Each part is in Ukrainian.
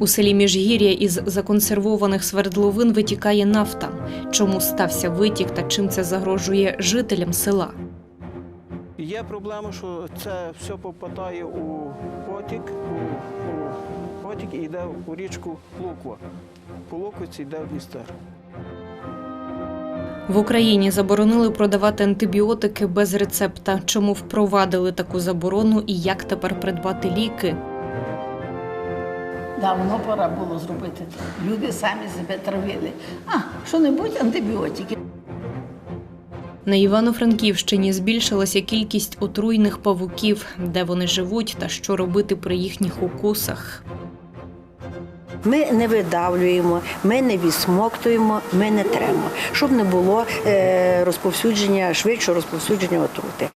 У селі Міжгір'я із законсервованих свердловин витікає нафта. Чому стався витік та чим це загрожує жителям села? Є проблема, що це все попадає у потік, у, у потік і йде у річку Луква. По Луквиці йде в Дністер. В Україні заборонили продавати антибіотики без рецепта. Чому впровадили таку заборону і як тепер придбати ліки? Давно пора було зробити це. Люди самі себе травили. А, що-небудь антибіотики. На Івано-Франківщині збільшилася кількість отруйних павуків, де вони живуть та що робити при їхніх укусах. Ми не видавлюємо, ми не відсмоктуємо, ми не тремо, щоб не було е, розповсюдження, швидшого розповсюдження отрути.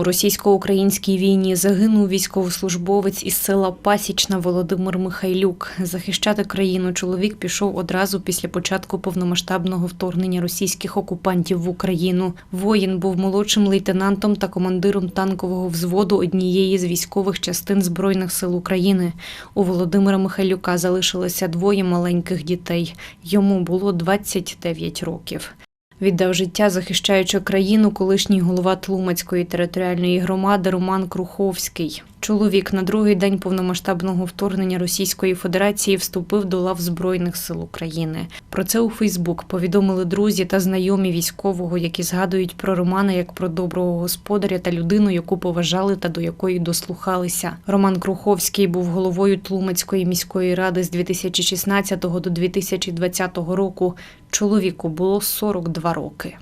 У російсько-українській війні загинув військовослужбовець із села Пасічна Володимир Михайлюк. Захищати країну чоловік пішов одразу після початку повномасштабного вторгнення російських окупантів в Україну. Воїн був молодшим лейтенантом та командиром танкового взводу однієї з військових частин збройних сил України. У Володимира Михайлюка залишилося двоє маленьких дітей. Йому було 29 років. Віддав життя, захищаючи країну, колишній голова Тлумацької територіальної громади Роман Круховський. Чоловік на другий день повномасштабного вторгнення Російської Федерації вступив до лав Збройних сил України. Про це у Фейсбук повідомили друзі та знайомі військового, які згадують про Романа як про доброго господаря та людину, яку поважали та до якої дослухалися. Роман Круховський був головою Тлумацької міської ради з 2016 до 2020 року. Чоловіку було 42 роки.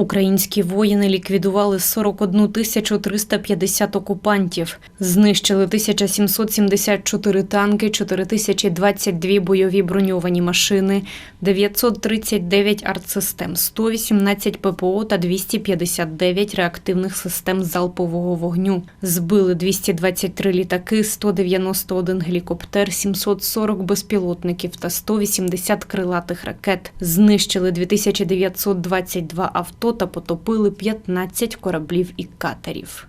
Українські воїни ліквідували 41 тисячу 350 окупантів, знищили 1774 танки, 4022 бойові броньовані машини, 939 артсистем, 118 ППО та 259 реактивних систем залпового вогню. Збили 223 літаки, 191 гелікоптер, 740 безпілотників та 180 крилатих ракет. Знищили 2922 авто та потопили 15 кораблів і катерів.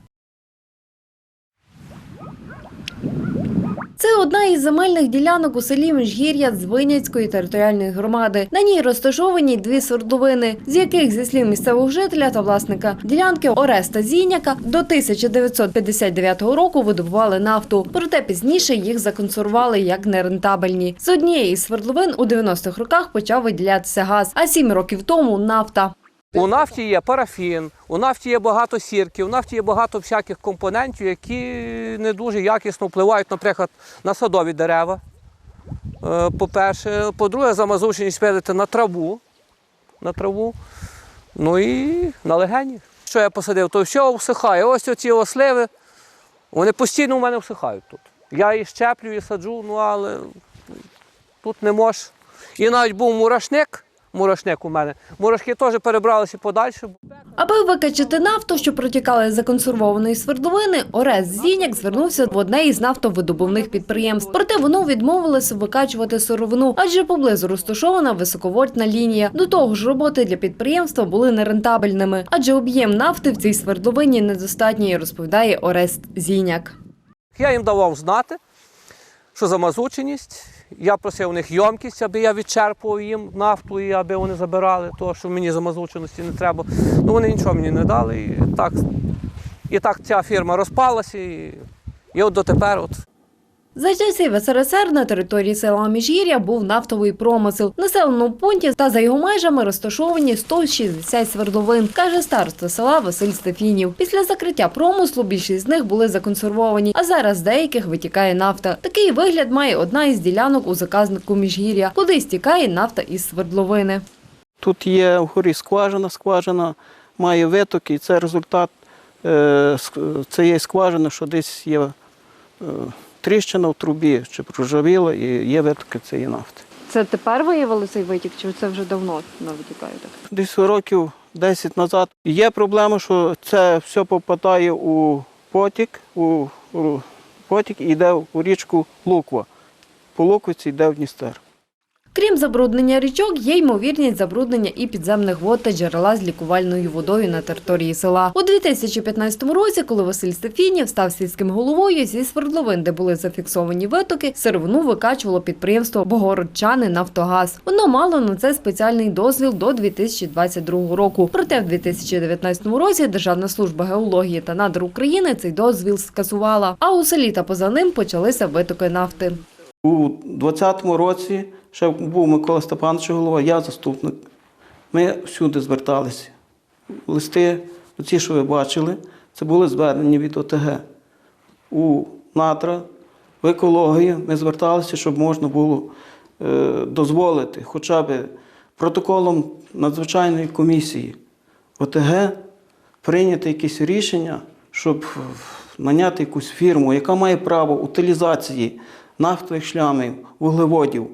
Це одна із земельних ділянок у селі Міжгір'я Звиняцької територіальної громади. На ній розташовані дві свердловини, з яких, зі слів місцевого жителя та власника ділянки Ореста Зіняка, до 1959 року видобували нафту. Проте пізніше їх законсервували як нерентабельні. З однієї з свердловин у 90-х роках почав виділятися газ, а сім років тому нафта. У нафті є парафін, у нафті є багато сірки, у нафті є багато всяких компонентів, які не дуже якісно впливають, наприклад, на садові дерева. Е, По-перше, по-друге, замазученість пилити на траву, на траву, ну і на легені. Що я посадив, то все всихає. Ось оці осливи, вони постійно у мене всихають тут. Я і щеплю, і саджу, ну але тут не можеш. І навіть був мурашник, мурашник у мене. Мурашки теж перебралися подальше. Аби викачати нафту, що протікала з законсервованої свердловини, Орес Зіняк звернувся в одне із нафтовидобувних підприємств. Проте воно відмовилося викачувати сировину, адже поблизу розташована високовольтна лінія. До того ж, роботи для підприємства були нерентабельними, адже об'єм нафти в цій свердловині недостатній, розповідає Орест Зіняк. Я їм давав знати, що замазученість. Я просив у них йомкість, аби я відчерпував їм нафту і аби вони забирали, то що мені замазученості не треба. Ну вони нічого мені не дали. І так, і так ця фірма розпалася. І, і от дотепер от За часів СРСР на території села Міжгір'я був нафтовий промисел. Населеному пункті та за його межами розташовані 160 свердловин, каже староста села Василь Стефінів. Після закриття промислу більшість з них були законсервовані, а зараз з деяких витікає нафта. Такий вигляд має одна із ділянок у заказнику Міжгір'я, куди стікає нафта із свердловини. Тут є вгорі скважина, скважина має витоки, і це результат е, цієї скважини, що десь є е, тріщина в трубі, чи проржавіла, і є витоки цієї нафти. Це тепер виявили цей витік, чи це вже давно витікає? Десь років 10 назад є проблема, що це все попадає у потік, у, у потік і йде у річку Луква. По Луквиці йде в Дністер. Крім забруднення річок, є ймовірність забруднення і підземних вод та джерела з лікувальною водою на території села. У 2015 році, коли Василь Стефінів став сільським головою, зі свердловин, де були зафіксовані витоки, сировину викачувало підприємство Богородчани Нафтогаз. Воно мало на це спеціальний дозвіл до 2022 року. Проте в 2019 році Державна служба геології та надр України цей дозвіл скасувала. А у селі та поза ним почалися витоки нафти. У 2020 році ще був Микола Степанович голова, я заступник. Ми всюди зверталися. Листи, ці, що ви бачили, це були звернення від ОТГ. У НАТРА, в екології ми зверталися, щоб можна було е, дозволити хоча б протоколом надзвичайної комісії ОТГ прийняти якесь рішення, щоб наняти якусь фірму, яка має право утилізації нафтових шлямів, вуглеводів,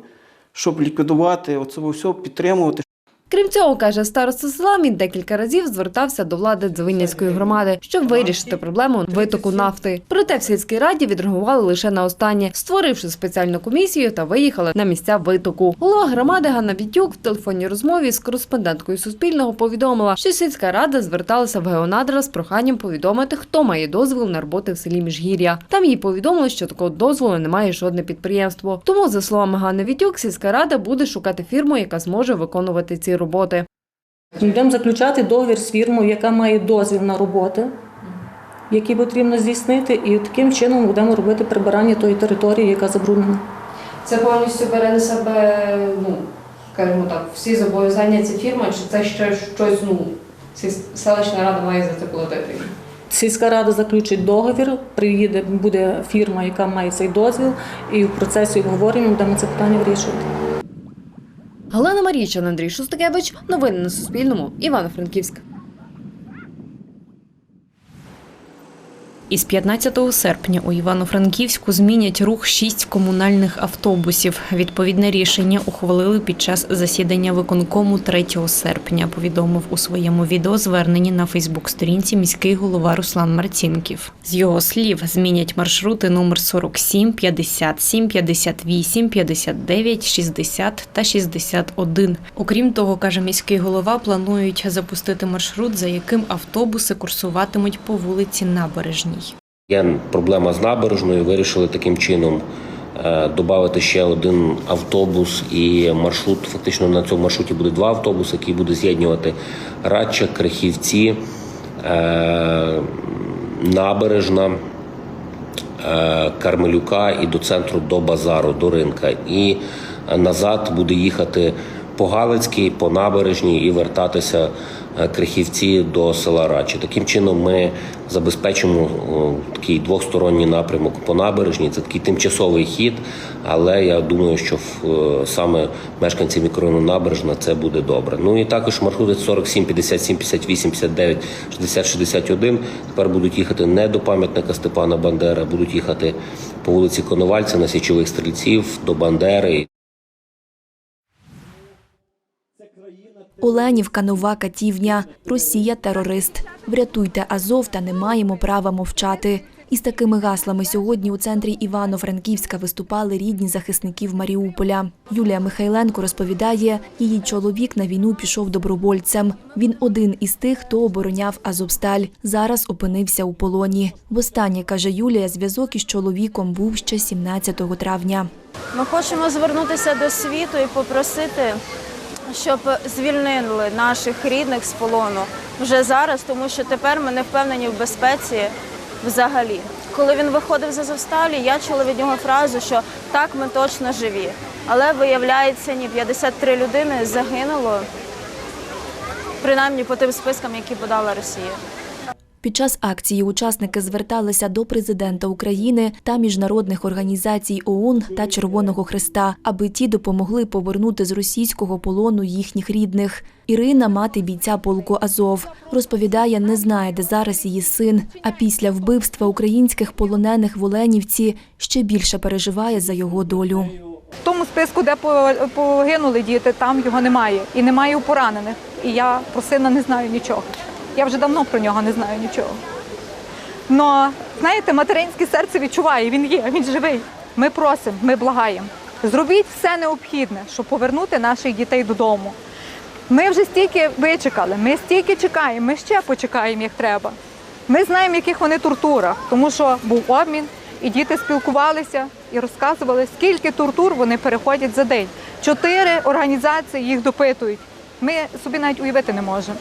щоб ліквідувати оце все, підтримувати. Крім цього, каже староста села, він декілька разів звертався до влади Дзвиняцької громади, щоб вирішити проблему витоку нафти. Проте в сільській раді відреагували лише на останнє, створивши спеціальну комісію та виїхали на місця витоку. Голова громади Ганна Вітюк в телефонній розмові з кореспонденткою Суспільного повідомила, що сільська рада зверталася в Геонадра з проханням повідомити, хто має дозвіл на роботи в селі Міжгір'я. Там їй повідомили, що такого дозволу не має жодне підприємство. Тому, за словами Ганни Вітюк, сільська рада буде шукати фірму, яка зможе виконувати ці роботи. Йдемо заключати договір з фірмою, яка має дозвіл на роботи, які потрібно здійснити, і таким чином будемо робити прибирання тої території, яка забруднена. Це повністю бере на себе, ну, скажімо так, всі зобов'язання ці фірми, чи це ще щось, ну, селищна рада має за це платити? Сільська рада заключить договір, приїде, буде фірма, яка має цей дозвіл, і в процесі обговорення будемо це питання вирішувати. Галина Марійчан, Андрій Шустакевич. Новини на Суспільному. Івано-Франківськ. Із 15 серпня у Івано-Франківську змінять рух шість комунальних автобусів. Відповідне рішення ухвалили під час засідання виконкому 3 серпня. Повідомив у своєму відеозверненні на Фейсбук-сторінці міський голова Руслан Марцінків. З його слів, змінять маршрути номер 47, 57, 58, 59, 60 та 61. Окрім того, каже міський голова, планують запустити маршрут, за яким автобуси курсуватимуть по вулиці Набережній. Є проблема з набережною. Вирішили таким чином додати ще один автобус і маршрут. Фактично на цьому маршруті буде два автобуси, які буде з'єднувати Радча, Крихівці, е, Набережна. е, Кармелюка і до центру до базару, до ринка. І е, назад буде їхати по Галицькій, по набережній і вертатися е, Крихівці до села Рачі. Таким чином ми забезпечимо такий двосторонній напрямок по набережній. Це такий тимчасовий хід, але я думаю, що е, саме мешканці мікрорайону набережна це буде добре. Ну і також маршрути 47, 57, 58, 59, 60, 61 тепер будуть їхати не до пам'ятника Степана Бандери, а будуть їхати по вулиці Коновальця на січових стрільців до Бандери. Оленівка нова катівня. Росія терорист. Врятуйте Азов та не маємо права мовчати. Із такими гаслами сьогодні у центрі Івано-Франківська виступали рідні захисників Маріуполя. Юлія Михайленко розповідає, її чоловік на війну пішов добровольцем. Він один із тих, хто обороняв Азовсталь. Зараз опинився у полоні. Востаннє, каже Юлія, зв'язок із чоловіком був ще 17 травня. Ми хочемо звернутися до світу і попросити, щоб звільнили наших рідних з полону вже зараз, тому що тепер ми не впевнені в безпеці взагалі. Коли він виходив з Азовсталі, я чула від нього фразу, що так, ми точно живі. Але виявляється, ні, 53 людини загинуло, принаймні по тим спискам, які подала Росія. Під час акції учасники зверталися до президента України та міжнародних організацій ОУН та Червоного Христа, аби ті допомогли повернути з російського полону їхніх рідних. Ірина, мати бійця полку Азов, розповідає, не знає, де зараз її син. А після вбивства українських полонених в Оленівці ще більше переживає за його долю. В тому списку, де погинули діти, там його немає. І немає у поранених. І я про сина не знаю нічого. Я вже давно про нього не знаю нічого. Но, знаєте, материнське серце відчуває, він є, він живий. Ми просимо, ми благаємо. Зробіть все необхідне, щоб повернути наших дітей додому. Ми вже стільки вичекали, ми стільки чекаємо, ми ще почекаємо, як треба. Ми знаємо, в яких вони тортурах, тому що був обмін, і діти спілкувалися і розказували, скільки тортур вони переходять за день. Чотири організації їх допитують. Ми собі навіть уявити не можемо,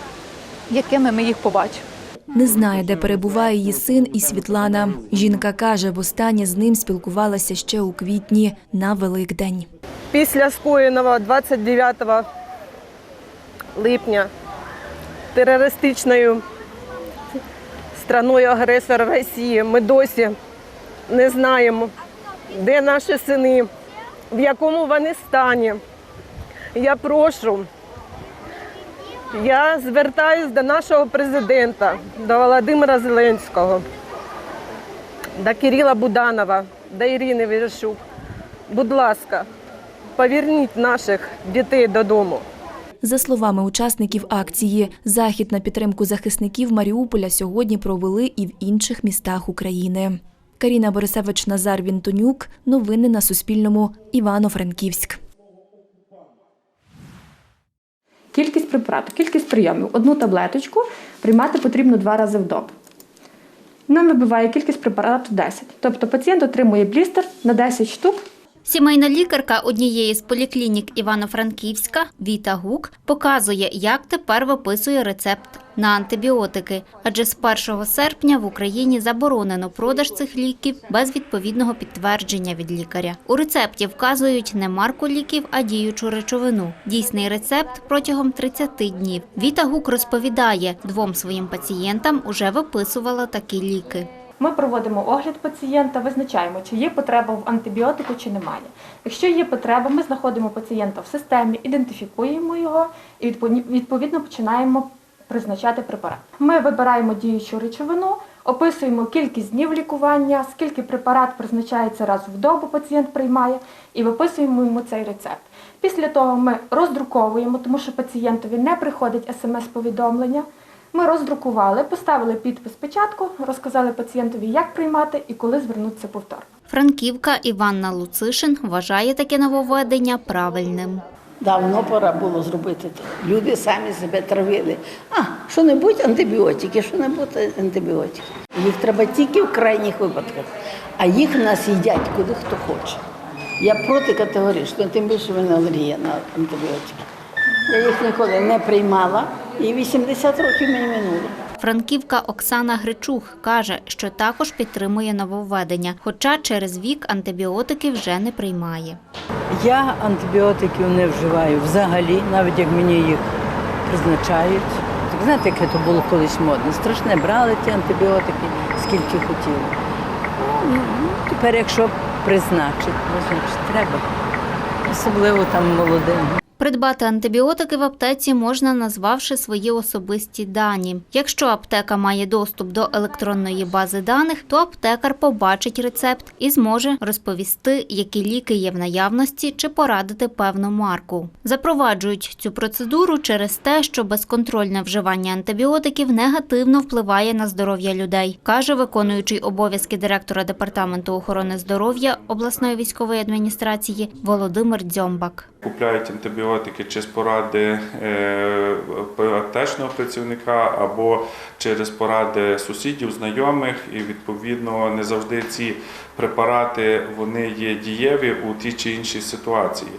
якими ми їх побачимо. Не знає, де перебуває її син і Світлана. Жінка каже, востаннє з ним спілкувалася ще у квітні на Великдень. Після скоєного 29 липня терористичною страною агресора Росії ми досі не знаємо, де наші сини, в якому вони стані. Я прошу, я звертаюся до нашого президента, до Володимира Зеленського, до Кирила Буданова, до Ірини Верещук. Будь ласка, поверніть наших дітей додому. За словами учасників акції, захід на підтримку захисників Маріуполя сьогодні провели і в інших містах України. Каріна Борисевич Назар Вінтонюк. Новини на Суспільному. Івано-Франківськ. Кількість препарату, кількість прийомів. Одну таблеточку приймати потрібно два рази в добу. Нам вибиває кількість препарату 10. Тобто пацієнт отримує блістер на 10 штук Сімейна лікарка однієї з поліклінік Івано-Франківська Віта Гук показує, як тепер виписує рецепт на антибіотики, адже з 1 серпня в Україні заборонено продаж цих ліків без відповідного підтвердження від лікаря. У рецепті вказують не марку ліків, а діючу речовину. Дійсний рецепт протягом 30 днів. Віта Гук розповідає, двом своїм пацієнтам уже виписувала такі ліки. Ми проводимо огляд пацієнта, визначаємо, чи є потреба в антибіотику, чи немає. Якщо є потреба, ми знаходимо пацієнта в системі, ідентифікуємо його і відповідно- починаємо призначати препарат. Ми вибираємо діючу речовину, описуємо кількість днів лікування, скільки препарат призначається раз в добу, пацієнт приймає, і виписуємо йому цей рецепт. Після того ми роздруковуємо, тому що пацієнтові не приходить смс-повідомлення. Ми роздрукували, поставили підпис печатку, розказали пацієнтові, як приймати і коли звернутися повторно. Франківка Іванна Луцишин вважає таке нововведення правильним. Давно пора було зробити це. Люди самі себе травили. А, що-небудь антибіотики, що-небудь антибіотики. Їх треба тільки в крайніх випадках. А їх в нас їдять куди хто хоче. Я проти категорично, тим більше в мене алергія на антибіотики. Я їх ніколи не приймала, і 80 років мені минуло. Франківка Оксана Гричух каже, що також підтримує нововведення, хоча через вік антибіотики вже не приймає. Я антибіотиків не вживаю взагалі, навіть як мені їх призначають. Так знаєте, яке то було колись модно. Страшне брали ті антибіотики, скільки хотіли. Ну, тепер, якщо призначить, ну, значить треба. Особливо там молодим. Придбати антибіотики в аптеці можна, назвавши свої особисті дані. Якщо аптека має доступ до електронної бази даних, то аптекар побачить рецепт і зможе розповісти, які ліки є в наявності чи порадити певну марку. Запроваджують цю процедуру через те, що безконтрольне вживання антибіотиків негативно впливає на здоров'я людей, каже виконуючий обов'язки директора департаменту охорони здоров'я обласної військової адміністрації Володимир Дзьомбак. Купляють антибіотики чи з поради е, аптечного працівника або через поради сусідів, знайомих, і відповідно не завжди ці препарати вони є дієві у тій чи іншій ситуації.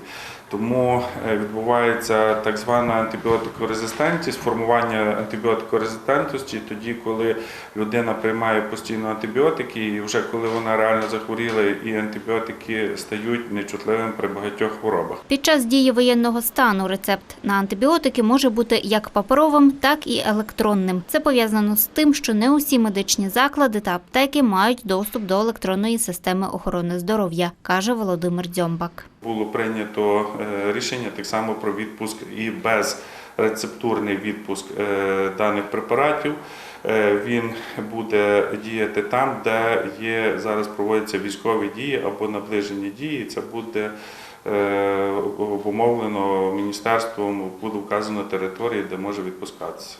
Тому е, відбувається так звана антибіотикорезистентність, формування антибіотикорезистентності тоді, коли людина приймає постійно антибіотики, і вже коли вона реально захворіла, і антибіотики стають нечутливими при багатьох хворобах. Під час дії воєнного стану рецепт на антибіотики може бути як паперовим, так і електронним. Це пов'язано з тим, що не усі медичні заклади та аптеки мають доступ до електронної системи охорони здоров'я, каже Володимир Дзьомбак. Було прийнято е, рішення так само про відпуск і безрецептурний відпуск е, даних препаратів. Е, Він буде діяти там, де є зараз проводяться військові дії або наближені дії. Це буде обумовлено міністерством, буде вказано території, де може відпускатися.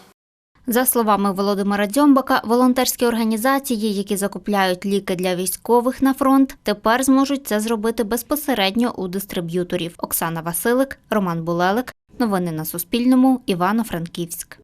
За словами Володимира Дзьомбака, волонтерські організації, які закупляють ліки для військових на фронт, тепер зможуть це зробити безпосередньо у дистриб'юторів. Оксана Василик, Роман Булелик. Новини на Суспільному. Івано-Франківськ.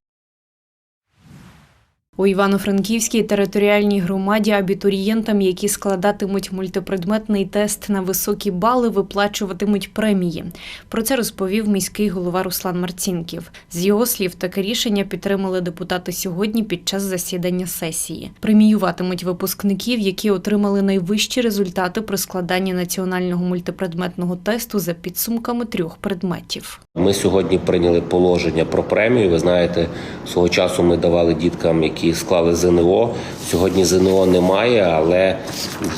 У Івано-Франківській територіальній громаді абітурієнтам, які складатимуть мультипредметний тест на високі бали, виплачуватимуть премії. Про це розповів міський голова Руслан Марцінків. З його слів, таке рішення підтримали депутати сьогодні під час засідання сесії. Преміюватимуть випускників, які отримали найвищі результати при складанні національного мультипредметного тесту за підсумками трьох предметів. Ми сьогодні прийняли положення про премію. Ви знаєте, свого часу ми давали діткам, які склали ЗНО. Сьогодні ЗНО немає, але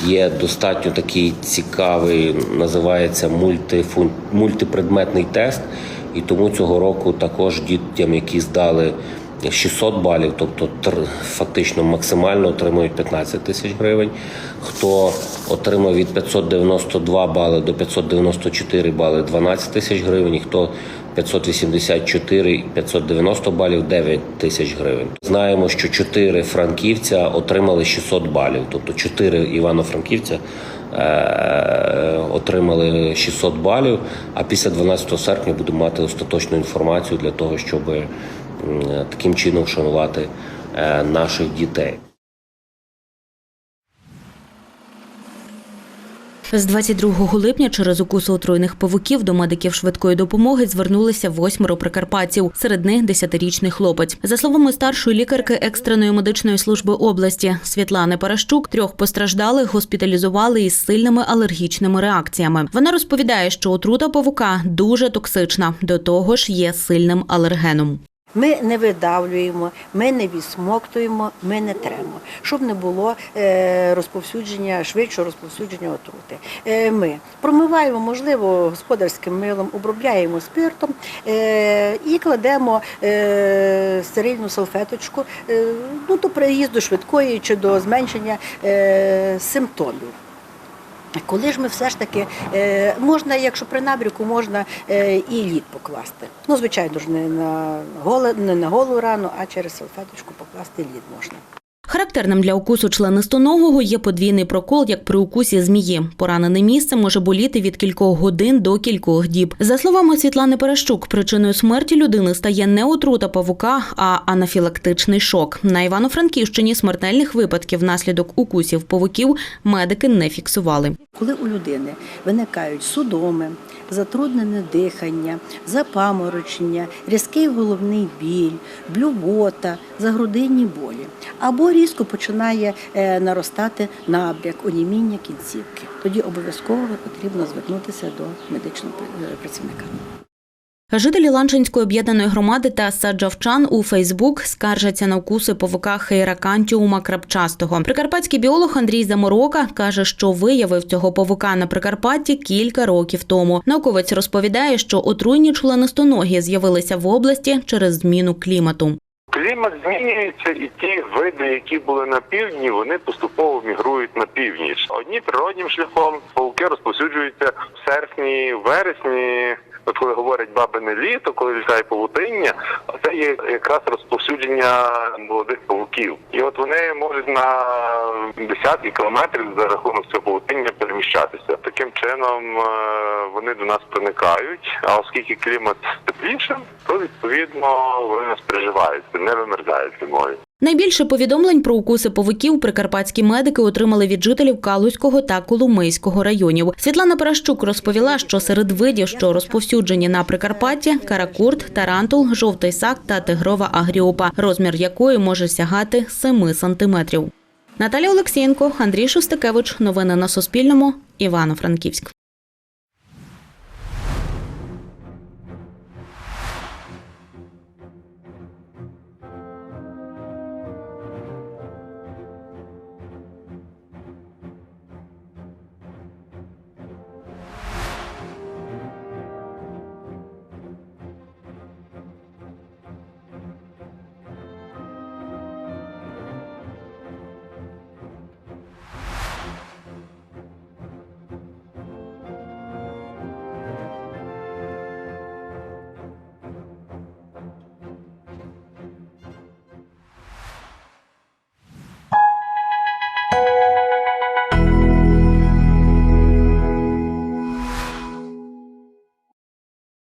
є достатньо такий цікавий, називається мультифун... мультипредметний тест. І тому цього року також дітям, які здали 600 балів, тобто фактично максимально отримують 15 тисяч гривень. Хто отримав від 592 бали до 594 бали 12 тисяч гривень, хто 584 і 590 балів 9 тисяч гривень. Знаємо, що 4 франківця отримали 600 балів, тобто 4 івано-франківця е, отримали 600 балів. А після 12 серпня будемо мати остаточну інформацію для того, щоб таким чином вшанувати е, наших дітей. З 22 липня через укуси отруйних павуків до медиків швидкої допомоги звернулися восьмеро прикарпатців, серед них десятирічний хлопець. За словами старшої лікарки екстреної медичної служби області Світлани Паращук, трьох постраждалих госпіталізували із сильними алергічними реакціями. Вона розповідає, що отрута павука дуже токсична, до того ж є сильним алергеном. Ми не видавлюємо, ми не відсмоктуємо, ми не тремо, щоб не було е, розповсюдження, швидшого розповсюдження отрути. Е, Ми промиваємо, можливо, господарським милом, обробляємо спиртом е, і кладемо стерильну салфеточку ну, до приїзду швидкої чи до зменшення симптомів. Коли ж ми все ж таки е, можна, якщо при набріку, можна е, і лід покласти. Ну, звичайно ж, не на голе, не на голу рану, а через салфеточку покласти лід можна. Характерним для укусу членистоногого є подвійний прокол, як при укусі змії. Поранене місце може боліти від кількох годин до кількох діб. За словами Світлани Перещук, причиною смерті людини стає не отрута павука, а анафілактичний шок. На Івано-Франківщині смертельних випадків внаслідок укусів павуків медики не фіксували. Коли у людини виникають судоми, затруднене дихання, запаморочення, різкий головний біль, блювота, загрудинні болі, або різко починає е, наростати набряк, оніміння кінцівки, тоді обов'язково потрібно звернутися до медичного е, працівника. Жителі Ланчинської об'єднаної громади та саджавчан у Фейсбук скаржаться на укуси павука хейракантіума крапчастого. Прикарпатський біолог Андрій Заморока каже, що виявив цього павука на Прикарпатті кілька років тому. Науковець розповідає, що отруйні членистоногі з'явилися в області через зміну клімату. Клімат змінюється, і ті види, які були на півдні, вони поступово мігрують на північ. Одні природнім шляхом пауки розповсюджуються в серпні, вересні. От коли говорять бабине літо, коли літає павутиння, це є якраз розповсюдження молодих павуків. І от вони можуть на десятки кілометрів за рахунок цього павутиння переміщатися. Таким чином е, вони до нас проникають. А оскільки клімат тепліший, то відповідно вони нас переживаються, не вимерзають зимою. Найбільше повідомлень про укуси павуків прикарпатські медики отримали від жителів Калузького та Коломийського районів. Світлана Паращук розповіла, що серед видів, що розповсюджені на Прикарпатті, каракурт, тарантул, жовтий сак та тигрова агріопа, розмір якої може сягати 7 сантиметрів. Наталя Олексієнко, Андрій Шостакевич. Новини на Суспільному. Івано-Франківськ.